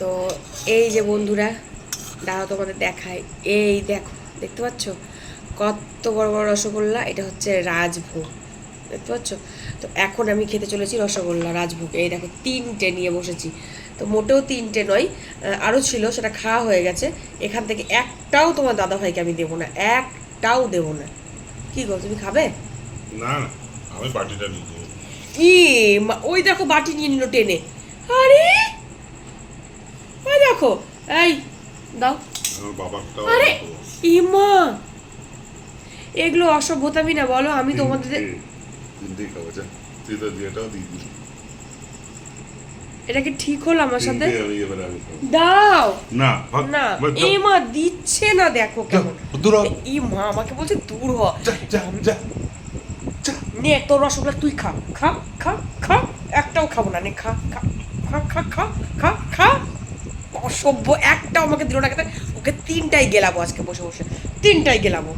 তো এই যে বন্ধুরা দাঁড়াও তোমাদের দেখায়। এই দেখো দেখতে পাচ্ছ? কত বড় বড় রসগোল্লা এটা হচ্ছে রাজভোগ। দেখতে পাচ্ছ? তো এখন আমি খেতে চলেছি রসগোল্লা রাজভোগ। এই দেখো তিনটে নিয়ে বসেছি। তো মোটেও তিনটে নয় আরও ছিল সেটা খাওয়া হয়ে গেছে। এখান থেকে একটাও তোমার দাদা ভাইকে আমি দেবো না একটাও দেবো না। কি গো তুমি খাবে? না আমি পার্টিটা নিয়ে ওই দেখো বাটি নিয়ে নিল টেনে। আরে! দেখো এই দাও। আরে ইমা! এগুলো অসভ্যতামি না বলো আমি তোমাদের এটা কি ঠিক হলো আমার সাথে? দাও। না না ভাগ, এ মা দিচ্ছে না দেখো কেমন। দূর। ই মা আমাকে বলছে দূর হ। নে তোর রসগোল্লা তুই খা। খা খা খা। একটাও খাব না নে খা খা খা খা খা খা খা। অসভ্য একটাও আমাকে দিল না। ওকে তিনটাই গেলাবো আজকে বসে বসে। তিনটাই গেলাবো।